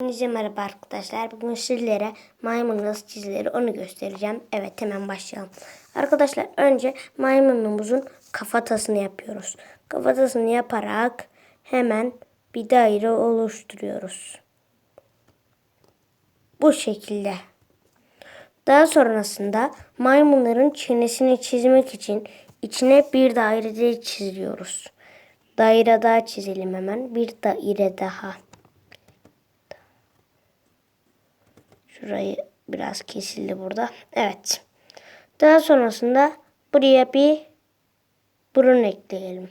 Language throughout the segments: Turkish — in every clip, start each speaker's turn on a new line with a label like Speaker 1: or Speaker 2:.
Speaker 1: Hepinize merhaba arkadaşlar. Bugün sizlere maymun nasıl çizilir onu göstereceğim. Evet hemen başlayalım. Arkadaşlar önce maymunumuzun kafatasını yapıyoruz. Kafatasını yaparak hemen bir daire oluşturuyoruz. Bu şekilde. Daha sonrasında maymunların çenesini çizmek için içine bir daire çiziyoruz. Daire daha çizelim hemen. Bir daire daha. Şurayı biraz kesildi burada. Evet. Daha sonrasında buraya bir burun ekleyelim.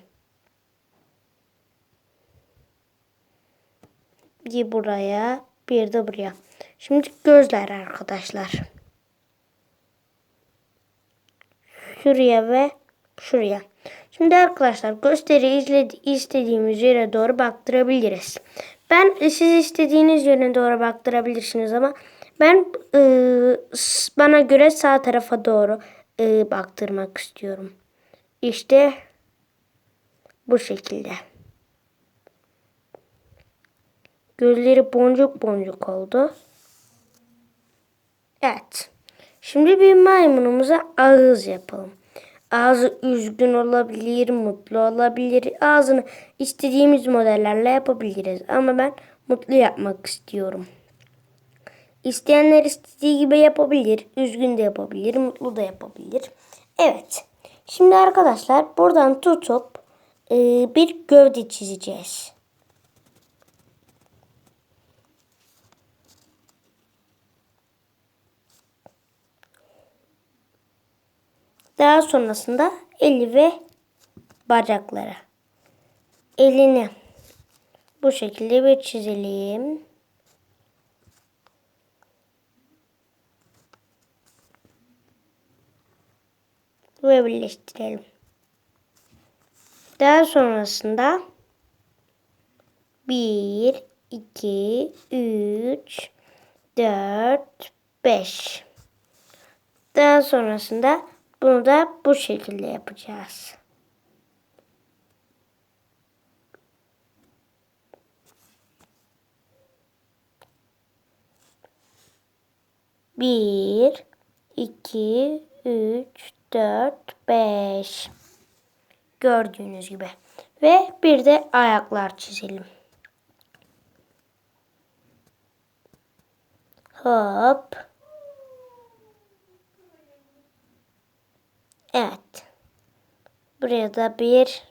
Speaker 1: Bir buraya, bir de buraya. Şimdi gözler arkadaşlar. Şuraya ve şuraya. Şimdi arkadaşlar gösteri izledi, istediğimiz yere doğru baktırabiliriz. Ben siz istediğiniz yöne doğru baktırabilirsiniz ama ben e, bana göre sağ tarafa doğru e, baktırmak istiyorum. İşte bu şekilde. Gözleri boncuk boncuk oldu. Evet. Şimdi bir maymunumuza ağız yapalım. Ağzı üzgün olabilir, mutlu olabilir. Ağzını istediğimiz modellerle yapabiliriz. Ama ben mutlu yapmak istiyorum. İsteyenler istediği gibi yapabilir. Üzgün de yapabilir, mutlu da yapabilir. Evet. Şimdi arkadaşlar buradan tutup e, bir gövde çizeceğiz. Daha sonrasında eli ve bacakları. Elini bu şekilde bir çizelim. Ve birleştirelim. Daha sonrasında 1, 2, 3, 4, 5. Daha sonrasında bunu da bu şekilde yapacağız. Bir, iki, üç, dört, beş. Gördüğünüz gibi. Ve bir de ayaklar çizelim. Hop. Evet. Buraya da bir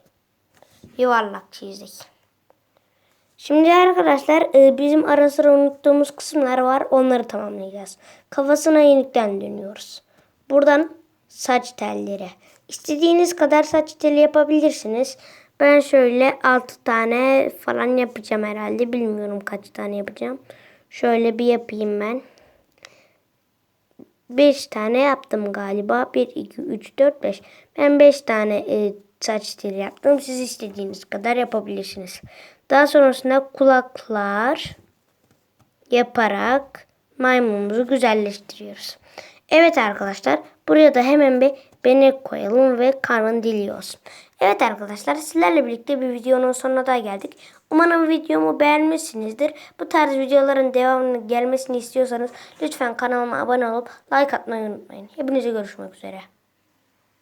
Speaker 1: yuvarlak çizdik. Şimdi arkadaşlar e, bizim ara sıra unuttuğumuz kısımlar var. Onları tamamlayacağız. Kafasına yenikten dönüyoruz. Buradan saç telleri. İstediğiniz kadar saç teli yapabilirsiniz. Ben şöyle 6 tane falan yapacağım herhalde. Bilmiyorum kaç tane yapacağım. Şöyle bir yapayım ben. 5 tane yaptım galiba. 1, 2, 3, 4, 5. Ben 5 tane e, saç teli yaptım. Siz istediğiniz kadar yapabilirsiniz. Daha sonrasında kulaklar yaparak maymunumuzu güzelleştiriyoruz. Evet arkadaşlar buraya da hemen bir benek koyalım ve karnın dili. Evet arkadaşlar sizlerle birlikte bir videonun sonuna da geldik. Umarım videomu beğenmişsinizdir. Bu tarz videoların devamını gelmesini istiyorsanız lütfen kanalıma abone olup like atmayı unutmayın. Hepinize görüşmek üzere.